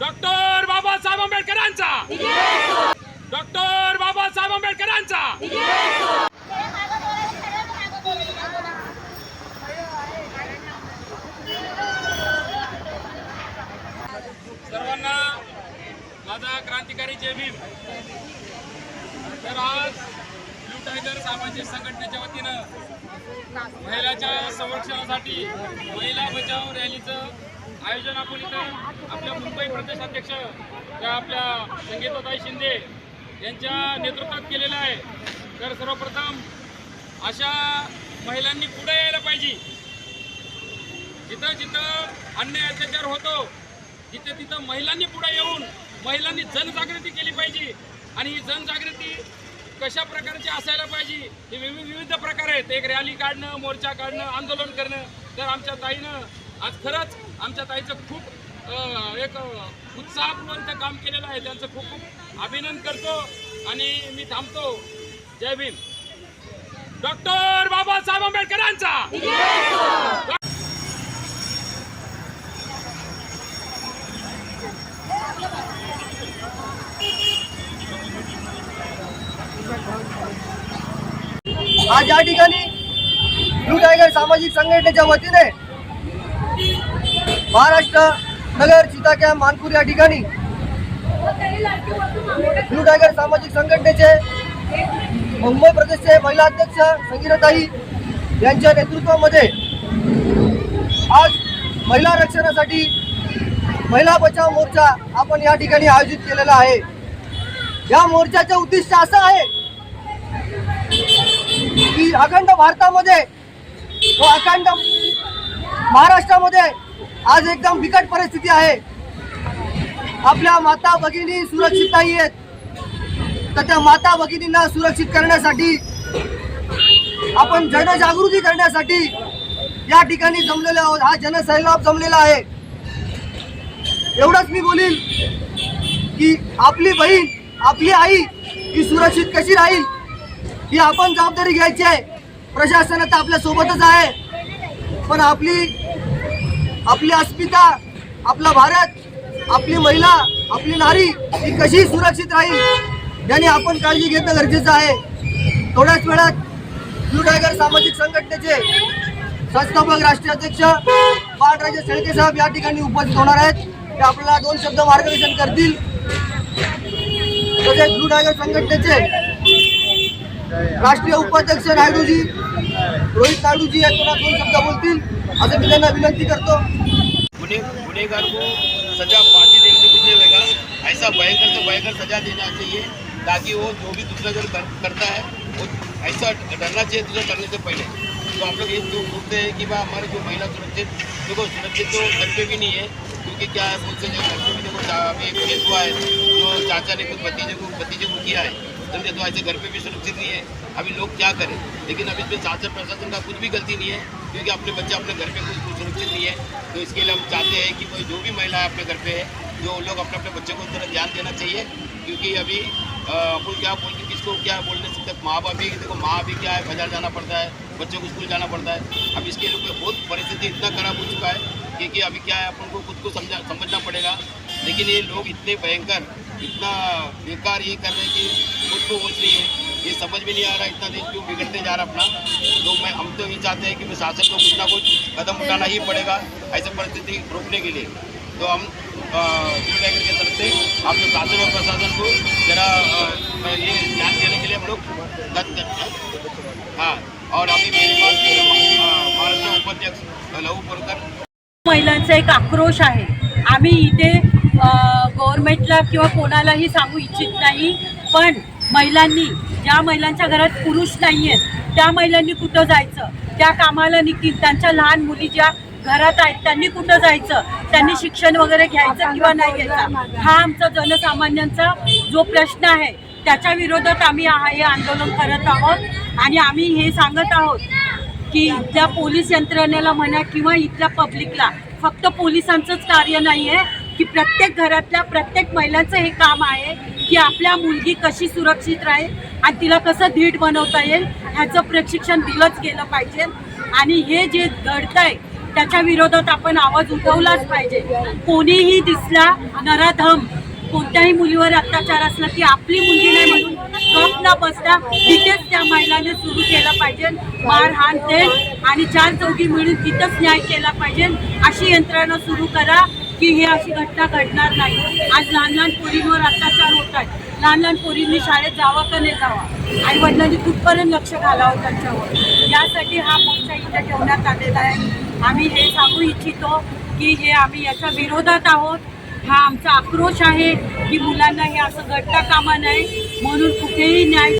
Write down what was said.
Doctor Babasaheb आंबेडकरांचा! Doctor Babasaheb आंबेडकरांचा! सर्वांना माझा क्रांतिकारी जय भीम. तर आज ब्लू टायगर सामाजिक संघटनेच्या वतीनं महिलाच्या संरक्षणासाठी महिला बचाव रॅलीचं आयोजन आपण इथं आपल्या मुंबई प्रदेशाध्यक्ष त्या आपल्या संगीताताई शिंदे यांच्या नेतृत्वात केलेलं आहे. तर सर्वप्रथम अशा महिलांनी पुढे यायला पाहिजे. जिथं जिथं अन्याय अत्याचार होतो तिथे तिथं महिलांनी पुढे येऊन महिलांनी जनजागृती केली पाहिजे. आणि ही जनजागृती कशा प्रकारची असायला पाहिजे हे विविध विविध प्रकार आहेत. एक रॅली काढणं मोर्चा काढणं आंदोलन करणं. तर आमच्या ताईनं आज खरंच आमच्या ताईचं खूप एक उत्साहपूर्वक काम केलेलं आहे. त्यांचं खूप खूप अभिनंदन करतो आणि मी थांबतो. जय भीम. डॉक्टर बाबासाहेब आंबेडकरांचा! आज या ठिकाणी ब्लू टायगर सामाजिक संघटनेच्या वतीने महाराष्ट्र नगर चिता कॅम्प मानपूर या ठिकाणी. ब्लू टायगर सामाजिक संघटनेचे मुंबई प्रदेशचे महिला अध्यक्ष संगीरताई यांच्या नेतृत्वामध्ये आज महिला रक्षणासाठी महिला बचाव मोर्चा आपण या ठिकाणी आयोजित केलेला आहे. या मोर्चाचे उद्दिष्ट असं आहे की अखंड भारतामध्ये व अखंड महाराष्ट्रामध्ये आज एकदम बिकट परिस्थिती आहे. आपल्या माता भगिनी सुरक्षित नाही आहेत तर त्या माता भगिनींना सुरक्षित करण्यासाठी आपण जनजागृती करण्यासाठी या ठिकाणी जमलेलो आहोत. हा जनसैलाब जमलेला आहे. एवढंच मी बोलील की आपली बहीण आपली आई ही सुरक्षित कशी राहील ही आपण जबाबदारी घ्यायची आहे. प्रशासन आता आपल्या सोबतच आहे. पण आपली आपली अस्मिता आपला भारत आपली महिला आपली नारी ही कशी सुरक्षित राहील? याने आपण काळजी घेणं गरजेचं आहे. थोड्याच वेळात ब्लू टायगर सामाजिक संघटनेचे संस्थापक राष्ट्रीय अध्यक्ष बाळराजे शेळके साहेब या ठिकाणी उपस्थित होणार आहेत. ते आपल्याला दोन शब्द मार्गदर्शन करतील. तसेच ब्लू टायगर संघटनेचे राष्ट्रीय उपाध्यक्ष नायडूजी रोहित नायडूजी या पुन्हा दोन शब्द बोलतील. असं मी त्यांना विनंती करतो गुने गुनेगार को सजा फांसी देने से कुछ नहीं ऐसा भयंकर से भयंकर सजा देना चाहिए ताकि वो जो भी दूसरा जन कर, करता है वो ऐसा डरना चाहिए दूसरा करने से पहले। तो हम लोग ये जो बोलते हैं कि भाई हमारे जो महिला सुरक्षित देखो सुरक्षित तो घर पे भी नहीं है क्योंकि क्या है बोलते हैं घर पे भी देखो अभी हुआ है जो चाचा ने कुछ भतीजे को भतीजे को किया है। समझे तो ऐसे घर पे भी सुरक्षित नहीं है। अभी लोग क्या करें? लेकिन अभी इसमें शासन प्रशासन का कुछ भी गलती नहीं है, क्योंकि अपने बच्चे अपने घर पे कुछ सुरक्षित नहीं है। तो इसके लिए हम चाहते हैं कि कोई जो भी महिला है अपने घर पे है, जो लोग अपने अपने बच्चे को तरह ध्यान देना चाहिए, क्योंकि अभी अपन क्या बोल के किसको क्या बोल नहीं सकते माँ बाप भी, देखो माँ भी क्या है, बाज़ार जाना पड़ता है, बच्चों को स्कूल जाना पड़ता है। अब इसके लिए बहुत परिस्थिति इतना खराब हो चुका है क्योंकि अभी क्या है, अपन को खुद को समझा, समझना पड़ेगा। लेकिन ये लोग इतने भयंकर इतना बेकार ये कर रहे हैं कि खुद को सोच रही है। ये समझ में नहीं आ रहा इतना देश क्यों बिगड़ते जा रहा अपना। तो मैं हम तो ये चाहते हैं कि शासन को कुछ ना कुछ कदम उठाना ही पड़ेगा ऐसे परिस्थिति रोकने के लिए। तो हम ब्लू के तरफ से आप लोग शासन और प्रशासन को जरा ये ध्यान देने के लिए हम लोग दन करते हैं। हाँ और अभी मेरे पास महाराष्ट्र उपाध्यक्ष लहू बोरकर महिलांचा एक आक्रोश आहे. आम्ही इथे गव्हर्मेंटला किंवा कोणालाही सांगू इच्छित नाही. पण महिलांनी ज्या महिलांच्या घरात पुरुष नाही आहेत त्या महिलांनी कुठं जायचं? त्या कामाला निघतील. त्यांच्या लहान मुली ज्या घरात आहेत त्यांनी कुठं जायचं? त्यांनी शिक्षण वगैरे घ्यायचं किंवा नाही घ्यायचं? हा आमचा जनसामान्यांचा जो प्रश्न आहे त्याच्या विरोधात आम्ही हा- हे आंदोलन करत आहोत. आणि आम्ही हे सांगत आहोत की इथल्या पोलीस यंत्रणेला म्हणा किंवा इथल्या पब्लिकला फक्त पोलिसांचंच कार्य नाही आहे की प्रत्येक घरातल्या प्रत्येक महिलांचं हे काम आहे की आपल्या मुलगी कशी सुरक्षित राहील आणि तिला कसं धीट बनवता येईल ह्याचं प्रशिक्षण दिलंच गेलं पाहिजे. आणि हे जे घडतंय त्याच्या विरोधात आपण आवाज उठवलाच पाहिजे. कोणीही दिसला नराधम कोणत्याही मुलीवर अत्याचार असला की आपली मुलगी नाही म्हणून गप न बसता तिथेच त्या महिलाने सुरू केलं पाहिजे. मारहाण ते आणि चार चौघी मिळून तिथंच न्याय केला पाहिजे. अशी यंत्रणा सुरू करा. की ही अशी घटना घडणार नाही. आज लहान लहान पोरींवर अत्याचार होत आहेत लहान लहान पोरींनी शाळेत जावा का नाही जावं? आई वडिलांनी कुठपर्यंत लक्ष घालावं त्यांच्यावर? यासाठी हा मोर्चा इथे ठेवण्यात आलेला आहे. आम्ही हे सांगू इच्छितो की हे आम्ही याच्या विरोधात आहोत. हा आमचा आक्रोश आहे की मुलांना हे असं घडता कामा नये. म्हणून कुठेही न्याय